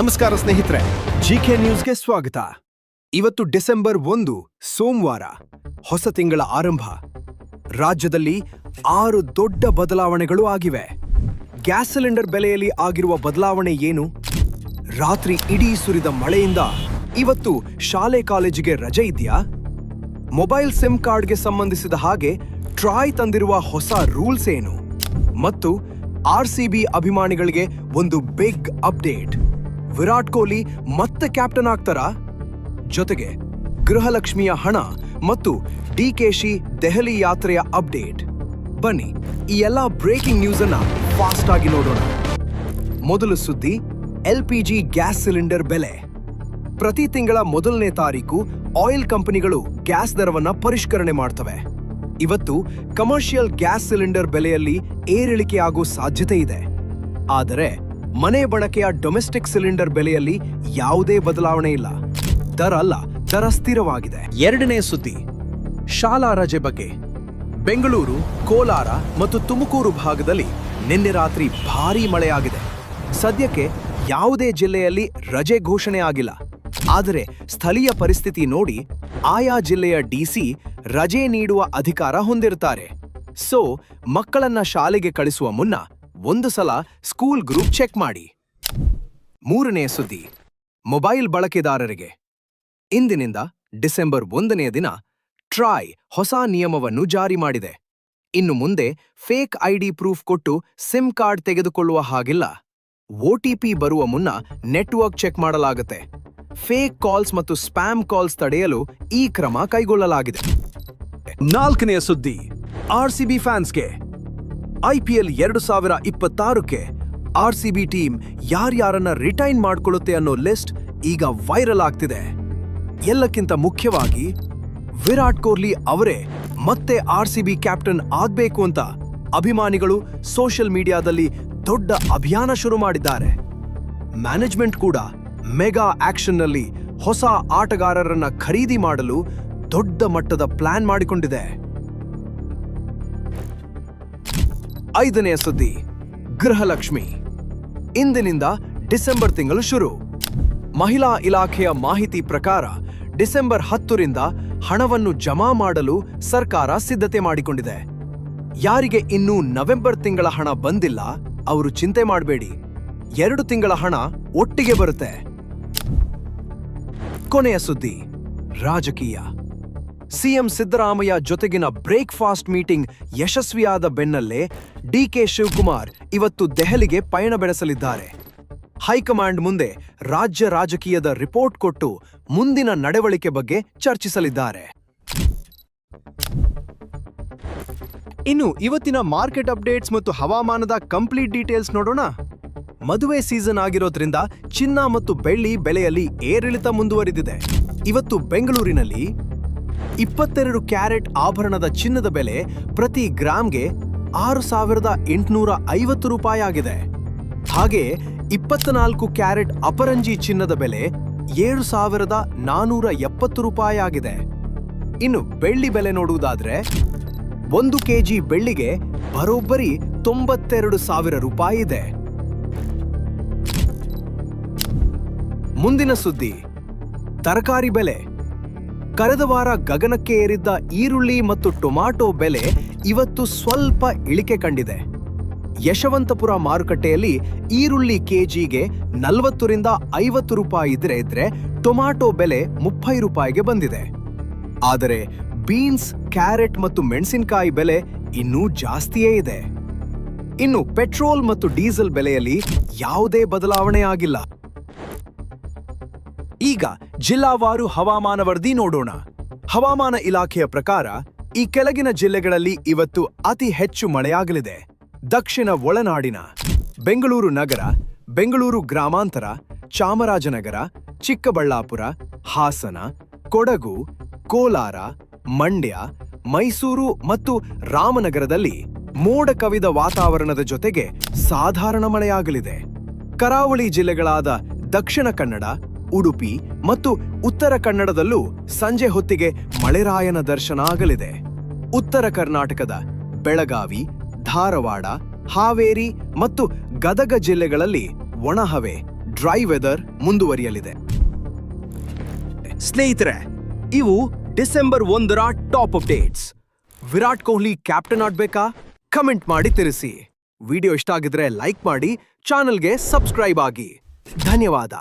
ನಮಸ್ಕಾರ ಸ್ನೇಹಿತರೆ, ಜಿಕೆ ನ್ಯೂಸ್ಗೆ ಸ್ವಾಗತ. ಇವತ್ತು ಡಿಸೆಂಬರ್ ಒಂದು, ಸೋಮವಾರ, ಹೊಸ ತಿಂಗಳ ಆರಂಭ. ರಾಜ್ಯದಲ್ಲಿ ಆರು ದೊಡ್ಡ ಬದಲಾವಣೆಗಳು ಆಗಿವೆ. ಗ್ಯಾಸ್ ಸಿಲಿಂಡರ್ ಬೆಲೆಯಲ್ಲಿ ಆಗಿರುವ ಬದಲಾವಣೆ ಏನು? ರಾತ್ರಿ ಇಡೀ ಸುರಿದ ಮಳೆಯಿಂದ ಇವತ್ತು ಶಾಲೆ ಕಾಲೇಜಿಗೆ ರಜೆ ಇದೆಯಾ? ಮೊಬೈಲ್ ಸಿಮ್ ಕಾರ್ಡ್ಗೆ ಸಂಬಂಧಿಸಿದ ಹಾಗೆ ಟ್ರಾಯ್ ತಂದಿರುವ ಹೊಸ ರೂಲ್ಸ್ ಏನು? ಮತ್ತು ಆರ್ ಸಿ ಬಿ ಅಭಿಮಾನಿಗಳಿಗೆ ಒಂದು ಬಿಗ್ ಅಪ್ಡೇಟ್. ವಿರಾಟ್ ಕೊಹ್ಲಿ ಮತ್ತೆ ಕ್ಯಾಪ್ಟನ್ ಆಗ್ತಾರಾ? ಜೊತೆಗೆ ಗೃಹಲಕ್ಷ್ಮಿಯ ಹಣ ಮತ್ತು ಡಿಕೆಶಿ ದೆಹಲಿ ಯಾತ್ರೆಯ ಅಪ್ಡೇಟ್. ಬನ್ನಿ ಈ ಎಲ್ಲ ಬ್ರೇಕಿಂಗ್ ನ್ಯೂಸ್ ಅನ್ನ ಫಾಸ್ಟ್ ಆಗಿ ನೋಡೋಣ. ಮೊದಲು ಸುದ್ದಿ, L P G gas cylinder ಬೆಲೆ. ಪ್ರತಿ ತಿಂಗಳ ಮೊದಲನೇ ತಾರೀಕು ಆಯಿಲ್ ಕಂಪನಿಗಳು ಗ್ಯಾಸ್ ದರವನ್ನ ಪರಿಷ್ಕರಣೆ ಮಾಡ್ತವೆ. ಇವತ್ತು ಕಮರ್ಷಿಯಲ್ ಗ್ಯಾಸ್ ಸಿಲಿಂಡರ್ ಬೆಲೆಯಲ್ಲಿ ಏರಿಳಿಕೆ ಆಗೋ ಸಾಧ್ಯತೆ ಇದೆ. ಆದರೆ ಮನೆ ಬಳಕೆಯ ಡೊಮೆಸ್ಟಿಕ್ ಸಿಲಿಂಡರ್ ಬೆಲೆಯಲ್ಲಿ ಯಾವುದೇ ಬದಲಾವಣೆ ಇಲ್ಲ. ದರ ಅಲ್ಲ, ದರ ಸ್ಥಿರವಾಗಿದೆ. ಎರಡನೇ ಸುದ್ದಿ, ಶಾಲಾ ರಜೆ ಬಗ್ಗೆ. ಬೆಂಗಳೂರು, ಕೋಲಾರ ಮತ್ತು ತುಮಕೂರು ಭಾಗದಲ್ಲಿ ನಿನ್ನೆ ರಾತ್ರಿ ಭಾರೀ ಮಳೆಯಾಗಿದೆ. ಸದ್ಯಕ್ಕೆ ಯಾವುದೇ ಜಿಲ್ಲೆಯಲ್ಲಿ ರಜೆ ಘೋಷಣೆ ಆಗಿಲ್ಲ. ಆದರೆ ಸ್ಥಳೀಯ ಪರಿಸ್ಥಿತಿ ನೋಡಿ ಆಯಾ ಜಿಲ್ಲೆಯ ಡಿಸಿ ರಜೆ ನೀಡುವ ಅಧಿಕಾರ ಹೊಂದಿರುತ್ತಾರೆ. ಸೊ, ಮಕ್ಕಳನ್ನ ಶಾಲೆಗೆ ಕಳಿಸುವ ಮುನ್ನ ಒಂದು ಸಲ ಸ್ಕೂಲ್ ಗ್ರೂಪ್ ಚೆಕ್ ಮಾಡಿ. ಮೂರನೆಯ ಸುದ್ದಿ, ಮೊಬೈಲ್ ಬಳಕೆದಾರರಿಗೆ. ಇಂದಿನಿಂದ ಡಿಸೆಂಬರ್ ಒಂದನೆಯ ದಿನ ಟ್ರಾಯ್ ಹೊಸ ನಿಯಮವನ್ನು ಜಾರಿ ಮಾಡಿದೆ. ಇನ್ನು ಮುಂದೆ ಫೇಕ್ ಐಡಿ ಪ್ರೂಫ್ ಕೊಟ್ಟು ಸಿಮ್ ಕಾರ್ಡ್ ತೆಗೆದುಕೊಳ್ಳುವ ಹಾಗಿಲ್ಲ. ಒಟಿಪಿ ಬರುವ ಮುನ್ನ ನೆಟ್ವರ್ಕ್ ಚೆಕ್ ಮಾಡಲಾಗುತ್ತೆ. ಫೇಕ್ ಕಾಲ್ಸ್ ಮತ್ತು ಸ್ಪ್ಯಾಮ್ ಕಾಲ್ಸ್ ತಡೆಯಲು ಈ ಕ್ರಮ ಕೈಗೊಳ್ಳಲಾಗಿದೆ. ನಾಲ್ಕನೆಯ ಸುದ್ದಿ ಆರ್ಸಿಬಿ ಫ್ಯಾನ್ಸ್ಗೆ. ಐಪಿಎಲ್ ಎರಡು ಸಾವಿರ ಇಪ್ಪತ್ತಾರಕ್ಕೆ ಬಿ ಟೀಮ್ ಯಾರ್ಯಾರನ್ನ ರಿಟೈನ್ ಮಾಡ್ಕೊಳ್ಳುತ್ತೆ ಅನ್ನೋ ಲಿಸ್ಟ್ ಈಗ ವೈರಲ್ ಆಗ್ತಿದೆ. ಎಲ್ಲಕ್ಕಿಂತ ಮುಖ್ಯವಾಗಿ ವಿರಾಟ್ ಕೊಹ್ಲಿ ಅವರೇ ಮತ್ತೆ ಆರ್ ಸಿ ಬಿ ಕ್ಯಾಪ್ಟನ್ ಆಗ್ಬೇಕು ಅಂತ ಅಭಿಮಾನಿಗಳು ಸೋಷಿಯಲ್ ಮೀಡಿಯಾದಲ್ಲಿ ದೊಡ್ಡ ಅಭಿಯಾನ ಶುರು ಮಾಡಿದ್ದಾರೆ. ಮ್ಯಾನೇಜ್ಮೆಂಟ್ ಕೂಡ ಮೆಗಾ ಆಕ್ಷನ್ನಲ್ಲಿ ಹೊಸ ಆಟಗಾರರನ್ನ ಖರೀದಿ ಮಾಡಲು ದೊಡ್ಡ ಮಟ್ಟದ ಪ್ಲಾನ್ ಮಾಡಿಕೊಂಡಿದೆ. ಐದನೆಯ ಸುದ್ದಿ. ಗೃಹಲಕ್ಷ್ಮಿ. ಇಂದಿನಿಂದ ಡಿಸೆಂಬರ್ ತಿಂಗಳು ಶುರು. ಮಹಿಳಾ ಇಲಾಖೆಯ ಮಾಹಿತಿ ಪ್ರಕಾರ ಡಿಸೆಂಬರ್ ಹತ್ತರಿಂದ ಹಣವನ್ನು ಜಮಾ ಮಾಡಲು ಸರ್ಕಾರ ಸಿದ್ಧತೆ ಮಾಡಿಕೊಂಡಿದೆ. ಯಾರಿಗೆ ಇನ್ನೂ ನವೆಂಬರ್ ತಿಂಗಳ ಹಣ ಬಂದಿಲ್ಲ, ಅವರು ಚಿಂತೆ ಮಾಡಬೇಡಿ. ಎರಡು ತಿಂಗಳ ಹಣ ಒಟ್ಟಿಗೆ ಬರುತ್ತೆ. ಕೊನೆಯ ಸುದ್ದಿ. ರಾಜಕೀಯ. ಸಿಎಂ ಸಿದ್ದರಾಮಯ್ಯ ಜೊತೆಗಿನ ಬ್ರೇಕ್ಫಾಸ್ಟ್ ಮೀಟಿಂಗ್ ಯಶಸ್ವಿಯಾದ ಬೆನ್ನಲ್ಲೇ ಡಿಕೆ ಶಿವಕುಮಾರ್ ಇವತ್ತು ದೆಹಲಿಗೆ ಪಯಣ ಬೆಳೆಸಲಿದ್ದಾರೆ. ಹೈಕಮಾಂಡ್ ಮುಂದೆ ರಾಜ್ಯ ರಾಜಕೀಯದ ರಿಪೋರ್ಟ್ ಕೊಟ್ಟು ಮುಂದಿನ ನಡವಳಿಕೆ ಬಗ್ಗೆ ಚರ್ಚಿಸಲಿದ್ದಾರೆ. ಇನ್ನು ಇವತ್ತಿನ ಮಾರ್ಕೆಟ್ ಅಪ್ಡೇಟ್ಸ್ ಮತ್ತು ಹವಾಮಾನದ ಕಂಪ್ಲೀಟ್ ಡೀಟೇಲ್ಸ್ ನೋಡೋಣ. ಮದುವೆ ಸೀಸನ್ ಆಗಿರೋದ್ರಿಂದ ಚಿನ್ನ ಮತ್ತು ಬೆಳ್ಳಿ ಬೆಲೆಯಲ್ಲಿ ಏರಿಳಿತ ಮುಂದುವರಿದಿದೆ. ಇವತ್ತು ಬೆಂಗಳೂರಿನಲ್ಲಿ ಇಪ್ಪತ್ತೆರಡು ಕ್ಯಾರೆಟ್ ಆಭರಣದ ಚಿನ್ನದ ಬೆಲೆ ಪ್ರತಿ ಗ್ರಾಮ್ಗೆ ಆರು ಸಾವಿರದ ಎಂಟುನೂರ ಐವತ್ತು ರೂಪಾಯಿ ಆಗಿದೆ ಹಾಗೆ ಇಪ್ಪತ್ನಾಲ್ಕು ಕ್ಯಾರೆಟ್ ಅಪರಂಜಿ ಚಿನ್ನದ ಬೆಲೆ ಏಳು ಸಾವಿರದ ನಾನೂರ ಎಪ್ಪತ್ತು ರೂಪಾಯಿ ಆಗಿದೆ ಇನ್ನು ಬೆಳ್ಳಿ ಬೆಲೆ ನೋಡುವುದಾದ್ರೆ, ಒಂದು ಕೆಜಿ ಬೆಳ್ಳಿಗೆ ಬರೋಬ್ಬರಿ ತೊಂಬತ್ತೆರಡು ಸಾವಿರ ರೂಪಾಯಿ ಇದೆ. ಮುಂದಿನ ಸುದ್ದಿ, ತರಕಾರಿ ಬೆಲೆ. ಕಳೆದ ವಾರ ಗಗನಕ್ಕೆ ಏರಿದ್ದ ಈರುಳ್ಳಿ ಮತ್ತು ಟೊಮಾಟೊ ಬೆಲೆ ಇವತ್ತು ಸ್ವಲ್ಪ ಇಳಿಕೆ ಕಂಡಿದೆ. ಯಶವಂತಪುರ ಮಾರುಕಟ್ಟೆಯಲ್ಲಿ ಈರುಳ್ಳಿ ಕೆಜಿಗೆ ನಲವತ್ತರಿಂದ ಐವತ್ತು ರೂಪಾಯಿ ಇದ್ರೆ ಇದ್ರೆ ಟೊಮಾಟೊ ಬೆಲೆ ಮುಪ್ಪೈ ರೂಪಾಯಿಗೆ ಬಂದಿದೆ. ಆದರೆ ಬೀನ್ಸ್, ಕ್ಯಾರೆಟ್ ಮತ್ತು ಮೆಣಸಿನಕಾಯಿ ಬೆಲೆ ಇನ್ನೂ ಜಾಸ್ತಿಯೇ ಇದೆ. ಇನ್ನು ಪೆಟ್ರೋಲ್ ಮತ್ತು ಡೀಸೆಲ್ ಬೆಲೆಯಲ್ಲಿ ಯಾವುದೇ ಬದಲಾವಣೆ ಆಗಿಲ್ಲ. ಈಗ ಜಿಲ್ಲಾವಾರು ಹವಾಮಾನ ವರದಿ ನೋಡೋಣ. ಹವಾಮಾನ ಇಲಾಖೆಯ ಪ್ರಕಾರ ಈ ಕೆಳಗಿನ ಜಿಲ್ಲೆಗಳಲ್ಲಿ ಇವತ್ತು ಅತಿ ಹೆಚ್ಚು ಮಳೆಯಾಗಲಿದೆ. ದಕ್ಷಿಣ ಒಳನಾಡಿನ ಬೆಂಗಳೂರು ನಗರ, ಬೆಂಗಳೂರು ಗ್ರಾಮಾಂತರ, ಚಾಮರಾಜನಗರ, ಚಿಕ್ಕಬಳ್ಳಾಪುರ, ಹಾಸನ, ಕೊಡಗು, ಕೋಲಾರ, ಮಂಡ್ಯ, ಮೈಸೂರು ಮತ್ತು ರಾಮನಗರದಲ್ಲಿ ಮೋಡ ಕವಿದ ವಾತಾವರಣದ ಜೊತೆಗೆ ಸಾಧಾರಣ ಮಳೆಯಾಗಲಿದೆ. ಕರಾವಳಿ ಜಿಲ್ಲೆಗಳಾದ ದಕ್ಷಿಣ ಕನ್ನಡ ಉಡುಪಿ ಮತ್ತು ಉತ್ತರ ಕನ್ನಡದಲ್ಲೂ ಸಂಜೆ ಹೊತ್ತಿಗೆ ಮಳೆರಾಯನ ದರ್ಶನ ಆಗಲಿದೆ. ಉತ್ತರ ಕರ್ನಾಟಕದ ಬೆಳಗಾವಿ, ಧಾರವಾಡ, ಹಾವೇರಿ ಮತ್ತು ಗದಗ ಜಿಲ್ಲೆಗಳಲ್ಲಿ ಒಣಹವೆ, ಡ್ರೈ ವೆದರ್ ಮುಂದುವರಿಯಲಿದೆ. ಸ್ನೇಹಿತರೆ, ಇವು ಡಿಸೆಂಬರ್ ಒಂದರ top updates. Virat Kohli captain ಆಡ್ಬೇಕಾ comment ಮಾಡಿ ತಿಳಿಸಿ. ವಿಡಿಯೋ ಇಷ್ಟ ಆಗಿದ್ರೆ ಲೈಕ್ ಮಾಡಿ, ಚಾನಲ್ಗೆ ಸಬ್ಸ್ಕ್ರೈಬ್ ಆಗಿ. ಧನ್ಯವಾದ.